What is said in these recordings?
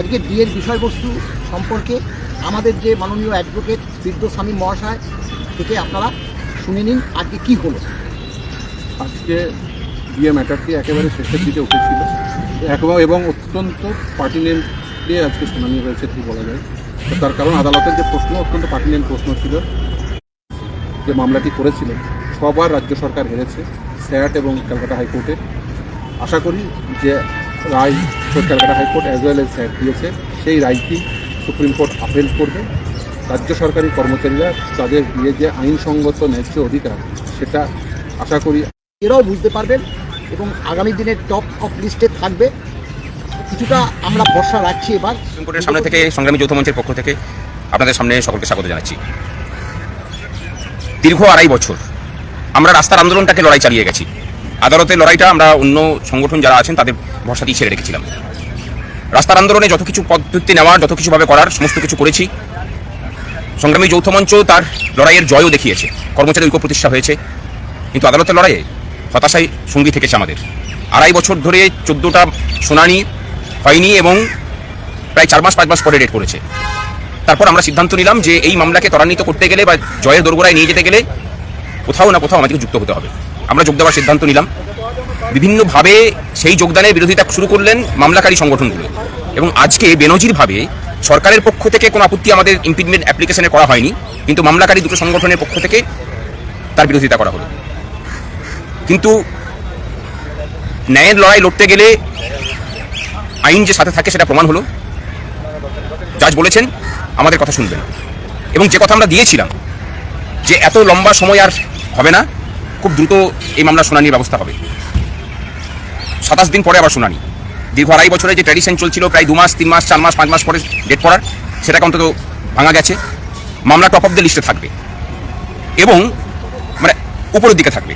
আজকে বিয়ের বিষয়বস্তু সম্পর্কে আমাদের যে মাননীয় অ্যাডভোকেট সিদ্ধস্বামী মহাশয় থেকে আপনারা শুনে নিন আজকে কি হলো। আজকে বিয়ে ম্যাটারটি একেবারে শেষের দিকে উঠেছিল। এবং অত্যন্ত পার্টিনেন্ট দিয়ে আজকে শুনানি হয়েছে, কি বলা যায়। তার কারণ আদালতের যে প্রশ্ন, অত্যন্ত পার্টিনেন্ট প্রশ্ন ছিল। যে মামলাটি করেছিলেন, সবার রাজ্য সরকার হেরেছে, স্যাট এবং ক্যালকাটা হাইকোর্টে। আশা করি যে রায় Calcutta high court as well as দিয়েছে। সেই রায়টি সুপ্রিম কোর্ট আপিল করবে? রাজ্য সরকারি কর্মচারীরা তাদের বিয়ে যে আইনসঙ্গত ন্যায্য অধিকার সেটা আশা করি এরাও বুঝতে পারবেন এবং আগামী দিনের টপ অফ লিস্টে থাকবে। কিছুটা আমরা ভরসা রাখছি এবার। সুপ্রিম কোর্টের সামনে থেকে সংগ্রামী যৌথ মঞ্চের পক্ষ থেকে আপনাদের সামনে সকলকে স্বাগত জানাচ্ছি। দীর্ঘ আড়াই বছর আমরা রাস্তার আন্দোলনটাকে লড়াই চালিয়ে গেছি। আদালতের লড়াইটা আমরা অন্য সংগঠন যারা আছেন তাদের ভরসাতেই ছেড়ে রেখেছিলাম। রাস্তার আন্দোলনে যত কিছু পদ্ধতি নেওয়ার, যত কিছুভাবে করার, সমস্ত কিছু করেছি। সংগ্রামী যৌথ মঞ্চ তার লড়াইয়ের জয়ও দেখিয়েছে। কর্মচারী ঐক্য প্রতিষ্ঠা হয়েছে। কিন্তু আদালতের লড়াইয়ে হতাশাই সঙ্গী থেকেছে আমাদের। আড়াই বছর ধরে চোদ্দোটা শুনানি হয়নি এবং প্রায় চার মাস, পাঁচ মাস পরে ডেট করেছে তারপর আমরা সিদ্ধান্ত নিলাম যে এই মামলাকে ত্বরান্বিত করতে গেলে বা জয়ের দোরগোড়ায় নিয়ে যেতে গেলে কোথাও না কোথাও আমাদেরকে যুক্ত হতে হবে। আমরা যোগ দেওয়ার সিদ্ধান্ত নিলাম। বিভিন্নভাবে সেই যোগদানের বিরোধিতা শুরু করলেন মামলাকারী সংগঠনগুলো। এবং আজকে বেনজিরভাবে সরকারের পক্ষ থেকে কোনো আপত্তি আমাদের ইম্পিডমেন্ট অ্যাপ্লিকেশনে করা হয়নি, কিন্তু মামলাকারী দুটো সংগঠনের পক্ষ থেকে তার বিরোধিতা করা হলো। কিন্তু ন্যায়ের লড়াই লড়তে গেলে আইন যে সাথে থাকে সেটা প্রমাণ হলো। জাজ বলেছেন, আমাদের কথা শুনবেন। এবং যে কথা আমরা দিয়েছিলাম, যে এত লম্বা সময় আর হবে না খুব দ্রুত এই মামলার শুনানির ব্যবস্থা হবে। সাতাশ দিন পরে আবার শুনানি। দীর্ঘ আড়াই বছরে যে ট্র্যাডিশন চলছিল, প্রায় দু মাস, তিন মাস, চার মাস, পাঁচ মাস পরে ডেট পড়ার, সেটাকে অন্তত ভাঙা গেছে। মামলা টপ অফ দ্য লিস্টে থাকবে। এবং মানে উপরের দিকে থাকবে।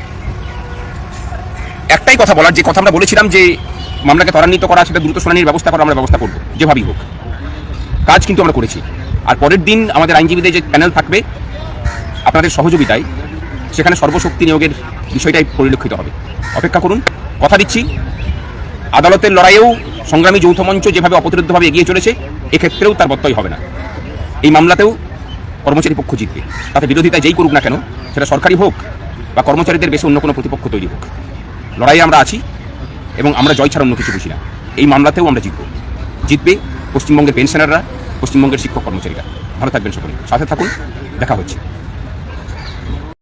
একটাই কথা বলার, যে কথা আমরা বলেছিলাম যে মামলাকে ত্বরান্বিত করা সেটা দ্রুত শুনানির ব্যবস্থা করা আমরা ব্যবস্থা করব, যেভাবেই হোক। কাজ কিন্তু আমরা করেছি। আর পরের দিন আমাদের আইনজীবীদের যে প্যানেল থাকবে, আপনাদের সহযোগিতায় সেখানে সর্বশক্তি নিয়োগের বিষয়টাই পরিলক্ষিত হবে। অপেক্ষা করুন, কথা দিচ্ছি। আদালতের লড়াইয়েও সংগ্রামী যৌথ মঞ্চ যেভাবে অপ্রতিরোধভাবে এগিয়ে চলেছে, এক্ষেত্রেও তার বত্যই হবে না। এই মামলাতেও কর্মচারী পক্ষ জিতবে। তাতে বিরোধিতা যেই করুক না কেন, সেটা সরকারি হোক বা কর্মচারীদের বেশি অন্য কোনো প্রতিপক্ষ তৈরি হোক। লড়াইয়ে আমরা আছি এবং আমরা জয় ছাড়া অন্য কিছু বুঝি না। এই মামলাতেও আমরা জিতব। জিতবে পশ্চিমবঙ্গের পেনশনাররা পশ্চিমবঙ্গের শিক্ষক কর্মচারীরা। ভালো থাকবেন সকলে। সাথে থাকুন। দেখা হচ্ছে।